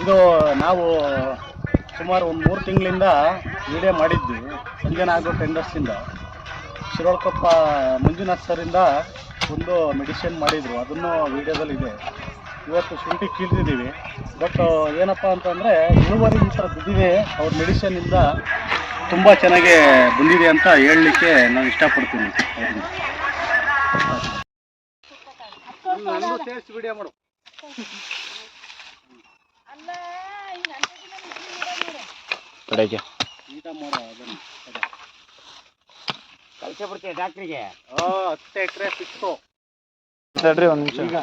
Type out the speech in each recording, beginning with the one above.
ಇದು ನಾವು ಸುಮಾರು ಒಂದು ಮೂರು ತಿಂಗಳಿಂದ ವಿಡಿಯೋ ಮಾಡಿದ್ವಿ, ಸಂಜೆ ಆಗೋ ಟೆಂಡರ್ಸಿಂದ ಶಿರೋಳ್ಕೊಪ್ಪ ಮಂಜುನಾಥ್ ಸರಿಂದ ಒಂದು ಮೆಡಿಸಿನ್ ಮಾಡಿದರು, ಅದನ್ನು ವಿಡಿಯೋದಲ್ಲಿ ಇದೆ. ಇವತ್ತು ಶುಂಠಿ ಕೀಳ್ತಿದ್ದೀವಿ. ಬಟ್ ಏನಪ್ಪ ಅಂತಂದರೆ, ಇಳುವರಿ ಈ ಥರ ಬಿದ್ದಿದೆ. ಅವ್ರ ಮೆಡಿಸಿನಿಂದ ತುಂಬ ಚೆನ್ನಾಗಿ ಬಂದಿದೆ ಅಂತ ಹೇಳಲಿಕ್ಕೆ ನಾನು ಇಷ್ಟಪಡ್ತೀನಿ. ಟೇಸ್ಟ್ ವಿಡಿಯೋ ಮಾಡು. ಕಡೆಗೆ. ಕಳ್ಸಿ ಬಿಡ್ತೀವಿ ಡಾಕ್ಟ್ರಿಗೆ? ಓ ಹತ್ತು ಎಕರೆ ಸಿಕ್ತು. ತಡ್ರಿ ಒಂದು ನಿಮಿಷ. ಈಗ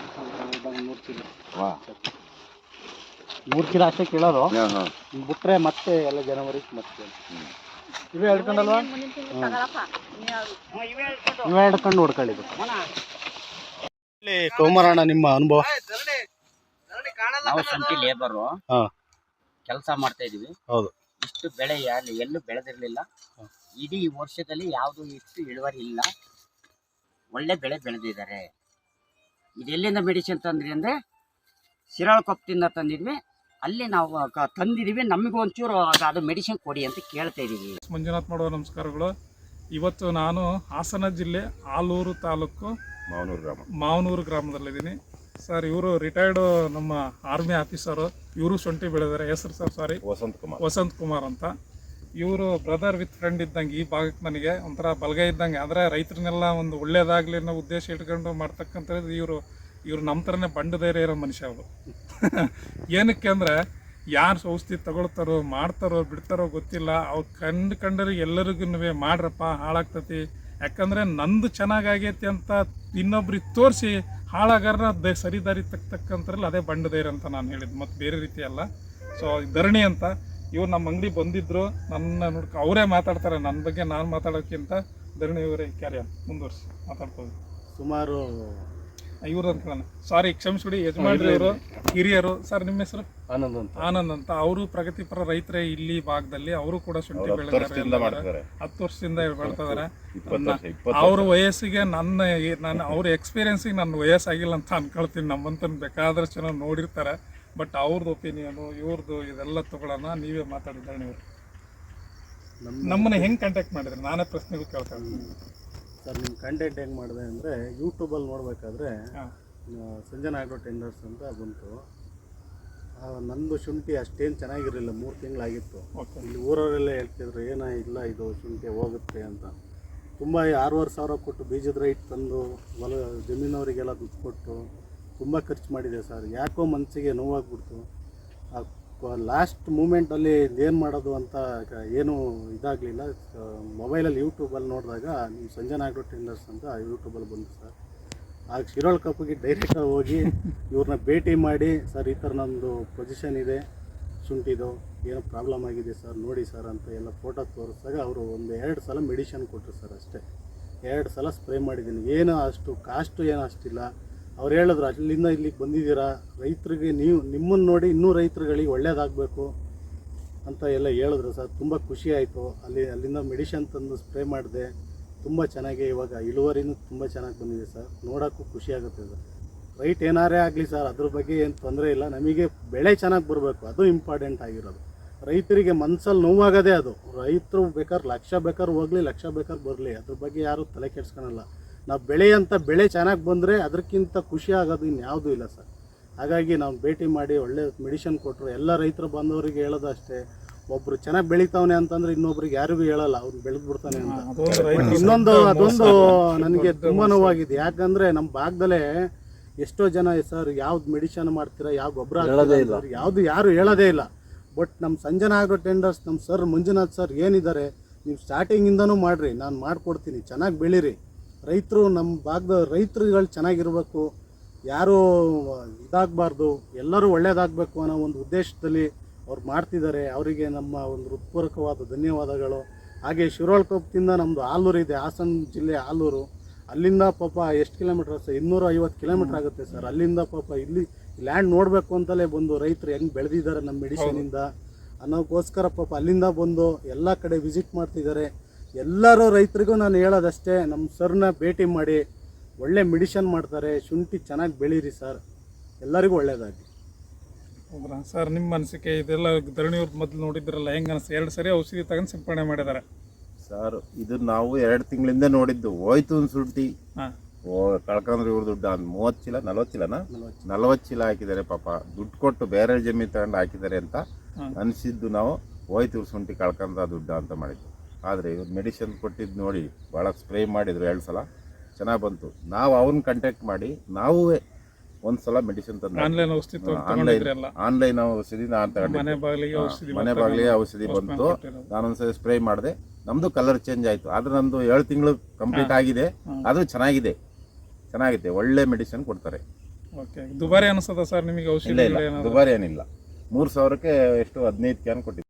ಮೂರು ಚೀಲ ಮೂರು ಚೀಲ ಅಷ್ಟೇ ಕೇಳೋದು ಬಿಟ್ರೆ ಮತ್ತೆ ಎಲ್ಲ ಜನವರಿ ಮತ್ತೆ. ಇವೇ ಹೇಳ್ಕೊಂಡಲ್ವಾ? ಇವೇ ಹಿಡ್ಕೊಂಡು ಹೊಡ್ಕೊಳ್ಳಿ ಇಲ್ಲಿ ಸೋಮವಾರಣ ನಿಮ್ಮ ಅನುಭವ. ನಾವು ಶುಂಠಿ ಲೇಬರು ಹಾ. ಕೆಲಸ ಮಾಡ್ತಾ ಇದೀವಿ ಹೌದು. ಇಷ್ಟು ಬೆಳೆ ಯಾರು ಎಲ್ಲೂ ಬೆಳೆದಿರ್ಲಿಲ್ಲ. ಇಡೀ ವರ್ಷದಲ್ಲಿ ಯಾವುದು ಇಷ್ಟು ಇಳುವರಿ ಇಲ್ಲ. ಒಳ್ಳೆ ಬೆಳೆ ಬೆಳೆದಿದ್ದಾರೆ. ಇದೆಲ್ಲಿಂದ ಮೆಡಿಸಿನ್ ತಂದ್ರಿ ಅಂದರೆ ಶಿರಾಳಕೊಪ್ಪದಿಂದ ತಂದಿದ್ವಿ. ಅಲ್ಲಿ ನಾವು ಕ- ತಂದಿದೀವಿ. ನಮಗೂ ಒಂಚೂರು ಅದು- ಅದು ಮೆಡಿಸಿನ್ ಕೊಡಿ ಅಂತ ಕೇಳ್ತಾ ಇದೀವಿ ಮಂಜುನಾಥ್ ಮಾಡುವ ನಮಸ್ಕಾರಗಳು. ಇವತ್ತು ನಾನು ಹಾಸನ ಜಿಲ್ಲೆ ಆಲೂರು ತಾಲೂಕು ಮಾವನೂರು ಗ್ರಾಮ. ಮಾವನೂರು ಗ್ರಾಮದಲ್ಲಿದ್ದೀನಿ. ಸರ್ ಇವರು ರಿಟೈರ್ಡ್ ನಮ್ಮ ಆರ್ಮಿ ಆಫೀಸರು ಇವರು ಶುಂಠಿ ಬೆಳೆದಾರೆ ಹೆಸರು ಸರ್ ಸಾರಿ ವಸಂತ್ ಕುಮಾರ್. ವಸಂತ್ ಕುಮಾರ್ ಅಂತ. ಇವರು ಬ್ರದರ್ ವಿತ್ ಫ್ರೆಂಡ್ ಇದ್ದಂಗೆ ಈ ಭಾಗಕ್ಕೆ ನನಗೆ ಒಂಥರ ಬಲಗೈ ಇದ್ದಂಗೆ. ಆದರೆ ರೈತರನ್ನೆಲ್ಲ ಒಂದು ಒಳ್ಳೇದಾಗಲಿ ಅನ್ನೋ ಉದ್ದೇಶ ಇಟ್ಕೊಂಡು ಮಾಡ್ತಕ್ಕಂಥದ್ದು ಇವರು ಇವರು ನಮ್ಮ ಥರನೇ ಬಂಡ ಧೈರ್ಯ ಇರೋ ಮನುಷ್ಯ ಅವರು. ಏನಕ್ಕೆ ಅಂದರೆ ಯಾರು ಔಷಧಿ ತಗೊಳ್ತಾರೋ ಮಾಡ್ತಾರೋ ಬಿಡ್ತಾರೋ ಗೊತ್ತಿಲ್ಲ. ಅವ್ರು ಕಂಡು ಕಂಡರೆ ಎಲ್ಲರಿಗೂ ಮಾಡ್ರಪ್ಪ ಹಾಳಾಗ್ತತಿ. ಯಾಕಂದರೆ ನಂದು ಚೆನ್ನಾಗಾಗೈತಿ ಅಂತ ಇನ್ನೊಬ್ರಿಗೆ ತೋರಿಸಿ ಹಾಳಾಗಾರನ್ನ ದ ಸರಿದಾರಿ ತಕ್ಕಂತಾರಲ್ಲ ಅದೇ ಬಂಡ ಧೈರ್ಯ ಅಂತ ನಾನು ಹೇಳಿದ್ದು. ಮತ್ತು ಬೇರೆ ರೀತಿ ಅಲ್ಲ. ಸೊ ಧರಣಿ ಅಂತ. ಇವ್ರು ನಮ್ಮ ಅಂಗಡಿ ಬಂದಿದ್ರು. ನನ್ನ ನೋಡ್ಕ ಅವರೇ ಮಾತಾಡ್ತಾರೆ. ನನ್ನ ಬಗ್ಗೆ ನಾನು ಮಾತಾಡೋಕ್ಕಿಂತ ಧರಣಿ ಇವರೇ ಕ್ಯಾರಿಯರ್ ಮುಂದುವರ್ಸಿ. ಮಾತಾಡ್ಬೋದು ಸುಮಾರು ಇವ್ರು ಅನ್ಕೊಳ್ಳೋಣ ಸಾರಿ ಕ್ಷಮಿಸ್ಬಿಡಿ ಯಜಮಾನ್ರಿ ಇವರು ಹಿರಿಯರು ಸರ್ ನಿಮ್ಮ ಹೆಸರು? ಆನಂದ್ ಅಂತ. ಆನಂದ್ ಅಂತ. ಅವರು ಪ್ರಗತಿಪರ ರೈತರೇ ಇಲ್ಲಿ ಭಾಗದಲ್ಲಿ ಅವರು ಕೂಡ ಶುಂಠಿ ಅವ್ರು ಹತ್ತು ವರ್ಷದಿಂದ ಇಪ್ಪತ್ತು ಅವ್ರ ವಯಸ್ಸಿಗೆ ನನ್ನ ನನ್ನ ಅವ್ರ ಎಕ್ಸ್ಪೀರಿಯನ್ಸಿಗೆ ನನ್ನ ವಯಸ್ಸಾಗಿಲ್ಲ ಅಂತ ಅನ್ಕೊಳ್ತೀನಿ. ನಮ್ಮಂತ ಬೇಕಾದ್ರೆ ಜನ ನೋಡಿರ್ತಾರೆ. ಬಟ್ ಅವ್ರದ್ದು ಒಪಿನಿಯನು ಇವ್ರದ್ದು ಇದೆಲ್ಲ ತಗೊಳ್ಳೋಣ. ನೀವೇ ಮಾತಾಡಿದ್ರೆ ನೀವು. ನಮ್ಮ ನಮ್ಮನ್ನ ಹೆಂಗೆ ಕಾಂಟ್ಯಾಕ್ಟ್ ಮಾಡಿದ್ರೆ? ನಾನೇ ಪ್ರಶ್ನೆಗಳು ಕೇಳ್ತಾ ಇದ್ದೀನಿ ಸರ್ ನಿಮ್ಮ ಕಂಟೆಂಟ್ ಹೆಂಗೆ ಮಾಡಿದೆ ಅಂದರೆ ಯೂಟ್ಯೂಬಲ್ಲಿ ನೋಡಬೇಕಾದ್ರೆ ಸಂಜನ ಆಗ್ರೋ ಟೆಂಡರ್ಸ್ ಅಂತ ಬಂತು. ಆ, ನಂದು ಶುಂಠಿ ಅಷ್ಟೇನು ಚೆನ್ನಾಗಿರಲಿಲ್ಲ ಮೂರು ತಿಂಗಳಾಗಿತ್ತು. ಇಲ್ಲಿ ಊರವರೆಲ್ಲ ಹೇಳ್ತಿದ್ರು ಏನೋ ಇಲ್ಲ ಇದು ಶುಂಠಿ ಹೋಗುತ್ತೆ ಅಂತ. ತುಂಬ ಆರೂವರೆ ಸಾವಿರ ಕೊಟ್ಟು ಬೀಜದ ರೈಟ್ ತಂದು ಹೊಲ ಜಮೀನವರಿಗೆಲ್ಲ ದುಡ್ಡು ಕೊಟ್ಟು ತುಂಬ ಖರ್ಚು ಮಾಡಿದೆ ಸರ್. ಯಾಕೋ ಮನಸ್ಸಿಗೆ ನೋವಾಗ್ಬಿಡ್ತು. ಲಾಸ್ಟ್ ಮೂಮೆಂಟಲ್ಲಿ ಏನು ಮಾಡೋದು ಅಂತ ಏನು ಇದಾಗಲಿಲ್ಲ. ಮೊಬೈಲಲ್ಲಿ ಯೂಟ್ಯೂಬಲ್ಲಿ ನೋಡಿದಾಗ ನೀವು ಸಂಜನಾ ಆಗ್ರೋ ಟೆಂಡರ್ಸ್ ಅಂತ ಯೂಟ್ಯೂಬಲ್ಲಿ ಬಂದು ಸರ್. ಆಗ ಶಿರೋಳ್ ಕಪ್ಪಿಗೆ ಡೈರೆಕ್ಟಾಗಿ ಹೋಗಿ ಇವ್ರನ್ನ ಭೇಟಿ ಮಾಡಿ, ಸರ್, ಈ ಥರ ನಮ್ಮದು ಪೊಸಿಷನ್ ಇದೆ, ಶುಂಠಿದು, ಏನೋ ಪ್ರಾಬ್ಲಮ್ ಆಗಿದೆ ಸರ್, ನೋಡಿ ಸರ್ ಅಂತ ಎಲ್ಲ ಫೋಟೋ ತೋರಿಸಿದಾಗ ಅವರು ಒಂದು ಎರಡು ಸಲ ಮೆಡಿಷನ್ ಕೊಟ್ಟರು ಸರ್ ಅಷ್ಟೇ. ಎರಡು ಸಲ ಸ್ಪ್ರೇ ಮಾಡಿದ್ದೀನಿ. ಏನು ಅಷ್ಟು ಕಾಸ್ಟು ಏನು ಅಷ್ಟಿಲ್ಲ. ಅವ್ರು ಹೇಳಿದ್ರು, ಅಲ್ಲಿಂದ ಇಲ್ಲಿಗೆ ಬಂದಿದ್ದೀರಾ? ರೈತರಿಗೆ ನೀವು, ನಿಮ್ಮನ್ನು ನೋಡಿ ಇನ್ನೂ ರೈತರುಗಳಿಗೆ ಒಳ್ಳೇದಾಗಬೇಕು. ಅಂತ ಎಲ್ಲ ಹೇಳಿದ್ರು ಸರ್. ತುಂಬ ಖುಷಿ ಆಯಿತು. ಅಲ್ಲಿ, ಅಲ್ಲಿಂದ ಮೆಡಿಷನ್ ತಂದು ಸ್ಪ್ರೇ ಮಾಡಿದೆ. ತುಂಬ ಚೆನ್ನಾಗಿ ಇವಾಗ ಇಳುವರಿನೂ ತುಂಬ ಚೆನ್ನಾಗಿ ಬಂದಿದೆ ಸರ್. ನೋಡೋಕ್ಕೂ ಖುಷಿ ಆಗುತ್ತೆ ಸರ್. ರೈಟ್ ಏನಾರೇ ಆಗಲಿ ಸರ್, ಅದ್ರ ಬಗ್ಗೆ ಏನು ತೊಂದರೆ ಇಲ್ಲ. ನಮಗೆ ಬೆಳೆ ಚೆನ್ನಾಗಿ ಬರಬೇಕು. ಅದು ಇಂಪಾರ್ಟೆಂಟ್ ಆಗಿರೋದು. ರೈತರಿಗೆ ಮನಸ್ಸಲ್ಲಿ ನೋವಾಗೋದೇ ಅದು. ರೈತರು ಬೇಕಾದ್ರೆ ಲಕ್ಷ ಬೇಕಾದ್ರೆ ಹೋಗಲಿ, ಲಕ್ಷ ಬೇಕಾದ್ರೆ ಬರಲಿ. ಅದ್ರ ಬಗ್ಗೆ ಯಾರೂ ತಲೆ ಕೆಡ್ಸ್ಕೊಳಲ್ಲ. ನಾವು ಬೆಳೆಯಂಥ ಬೆಳೆ ಚೆನ್ನಾಗಿ ಬಂದರೆ ಅದಕ್ಕಿಂತ ಖುಷಿ ಆಗೋದು ಇನ್ಯಾವುದೂ ಇಲ್ಲ ಸರ್. ಹಾಗಾಗಿ ನಾವು ಭೇಟಿ ಮಾಡಿ ಒಳ್ಳೆ ಮೆಡಿಷನ್ ಕೊಟ್ಟರು ಎಲ್ಲ ರೈತರು ಬಂದವರಿಗೆ ಹೇಳೋದು ಅಷ್ಟೇ ಒಬ್ರು ಚೆನ್ನಾಗಿ ಬೆಳಿತಾವನೆ ಅಂತಂದ್ರೆ ಇನ್ನೊಬ್ರಿಗೆ ಯಾರಿಗೂ ಹೇಳಲ್ಲ. ಅವ್ನು ಬೆಳೆದು ಬಿಡ್ತಾನೆ ಅಂತ. ರೈತ ಇನ್ನೊಂದು ಅದೊಂದು ನನಗೆ ತುಂಬ ನೋವಾಗಿದೆ. ಯಾಕಂದ್ರೆ ನಮ್ಮ ಭಾಗದಲ್ಲೇ ಎಷ್ಟೋ ಜನ ಸರ್ ಯಾವ್ದು ಮೆಡಿಷನ್ ಮಾಡ್ತೀರಾ ಯಾವ ಗೊಬ್ಬರ ಯಾವುದು ಯಾರು ಹೇಳೋದೇ ಇಲ್ಲ. ಬಟ್ ನಮ್ಮ ಸಂಜನಾ ಆಗೋ ಟೆಂಡರ್ಸ್ ನಮ್ಮ ಸರ್ ಮಂಜುನಾಥ್ ಸರ್ ಏನಿದ್ದಾರೆ ನೀವು ಸ್ಟಾರ್ಟಿಂಗಿಂದನೂ ಮಾಡಿರಿ. ನಾನು ಮಾಡಿಕೊಡ್ತೀನಿ. ಚೆನ್ನಾಗಿ ಬೆಳೀರಿ. ರೈತರು ನಮ್ಮ ಭಾಗದ ರೈತರುಗಳು ಚೆನ್ನಾಗಿರಬೇಕು, ಯಾರೂ ಇದಾಗಬಾರ್ದು, ಎಲ್ಲರೂ ಒಳ್ಳೆಯದಾಗಬೇಕು ಅನ್ನೋ ಒಂದು ಉದ್ದೇಶದಲ್ಲಿ ಅವ್ರು ಮಾಡ್ತಿದ್ದಾರೆ. ಅವರಿಗೆ ನಮ್ಮ ಒಂದು ಹೃತ್ಪೂರ್ವಕವಾದ ಧನ್ಯವಾದಗಳು. ಹಾಗೆ ಶಿರೋಳ್ಕೊಪ್ಪದಿಂದ ನಮ್ಮದು ಆಲೂರು ಇದೆ, ಹಾಸನ ಜಿಲ್ಲೆ ಆಲೂರು. ಅಲ್ಲಿಂದ ಪಾಪ ಎಷ್ಟು ಕಿಲೋಮೀಟ್ರ್ ಸರ್? ಇನ್ನೂರ ಐವತ್ತು ಕಿಲೋಮೀಟ್ರ್ ಆಗುತ್ತೆ ಸರ್. ಅಲ್ಲಿಂದ ಪಾಪ ಇಲ್ಲಿ ಲ್ಯಾಂಡ್ ನೋಡಬೇಕು ಅಂತಲೇ ಬಂದು ರೈತರು ಹೆಂಗೆ ಬೆಳೆದಿದ್ದಾರೆ ನಮ್ಮ ಮೆಡಿಸಿನಿಂದ ಅನ್ನೋಕ್ಕೋಸ್ಕರ ಪಾಪ ಅಲ್ಲಿಂದ ಬಂದು ಎಲ್ಲ ಕಡೆ ವಿಸಿಟ್ ಮಾಡ್ತಿದ್ದಾರೆ. ಎಲ್ಲರೂ ರೈತರಿಗೂ ನಾನು ಹೇಳೋದಷ್ಟೇ ನಮ್ಮ ಸರ್ನ ಭೇಟಿ ಮಾಡಿ ಒಳ್ಳೆ ಮೆಡಿಷನ್ ಮಾಡ್ತಾರೆ ಶುಂಠಿ ಚೆನ್ನಾಗಿ ಬೆಳೀರಿ ಸರ್. ಎಲ್ಲರಿಗೂ ಒಳ್ಳೆಯದಾಗಿ ಹೌದ್ರಾ? ಸರ್ ನಿಮ್ಮ ಅನಿಸಿಕೆ ಇದೆಲ್ಲ ಧರಣಿಯವ್ರ ಮೊದಲು ನೋಡಿದ್ರಲ್ಲ ಹೆಂಗೆ ಅನಿಸ್ತು ಎರಡು ಸರಿ ಔಷಧಿ ತಗೊಂಡು ಸಿಂಪಡಣೆ ಮಾಡಿದ್ದಾರೆ ಸರ್ ಇದು ನಾವು ಎರಡು ತಿಂಗಳಿಂದ ನೋಡಿದ್ದು ಹೋಯ್ತು ಒಂದು ಶುಂಠಿ. ಹಾಂ. ಓ ಕಳ್ಕೊಂಡ್ರೆ ಇವ್ರ ದುಡ್ಡು ಒಂದು ಮೂವತ್ತು ಚೀಲ ನಲ್ವತ್ತು ಚೀಲನ? ನಲವತ್ತು ಚೀಲ. ಹಾಕಿದ್ದಾರೆ ಪಾಪ ದುಡ್ಡು ಕೊಟ್ಟು ಬೇರೆ ಜಮೀನು ತಗೊಂಡು ಹಾಕಿದ್ದಾರೆ ಅಂತ. ಅನಿಸಿದ್ದು ನಾವು ಹೋಯ್ತು ಇವ್ರ ಶುಂಠಿ ಕಳ್ಕೊಂಡ್ರೆ ದುಡ್ಡು ಅಂತ ಮಾಡಿದ್ದು. ಆದರೆ ಇವ್ರು ಮೆಡಿಸಿನ್ ಕೊಟ್ಟಿದ್ದು ನೋಡಿ ಭಾಳ ಸ್ಪ್ರೇ ಮಾಡಿದರು ಎರಡು ಸಲ ಚೆನ್ನಾಗಿ ಬಂತು. ನಾವು ಅವನ್ನ ಕಾಂಟ್ಯಾಕ್ಟ್ ಮಾಡಿ ನಾವು ಒಂದು ಸಲ ಮೆಡಿಸಿನ್ ತಂದು ಆನ್ಲೈನ್ ಔಷಧಿ ಆನ್ಲೈನ್ ಔಷಧಿ ನಾನು ಔಷಧಿ ಮನೆ ಬಾಗಿಲಿಗೆ ಔಷಧಿ ಬಂತು. ನಾನೊಂದ್ಸರಿ ಸ್ಪ್ರೇ ಮಾಡಿದೆ. ನಮ್ದು ಕಲರ್ ಚೇಂಜ್ ಆಯ್ತು. ಆದರೆ ನಂದು ಏಳು ತಿಂಗಳು ಕಂಪ್ಲೀಟ್ ಆಗಿದೆ. ಅದು ಚೆನ್ನಾಗಿದೆ. ಚೆನ್ನಾಗಿದೆ. ಒಳ್ಳೆ ಮೆಡಿಸಿನ್ ಕೊಡ್ತಾರೆ. ಓಕೆ ದುಬಾರಿ ಅನಿಸ್ತದ ಸರ್ ನಿಮಗೆ ಔಷಧಿ ದುಬಾರಿ ಏನಿಲ್ಲ. ಮೂರು ಸಾವಿರಕ್ಕೆ ಎಷ್ಟು ಹದಿನೈದು ಕ್ಯಾನ್ ಕೊಟ್ಟಿದ್ದೆ.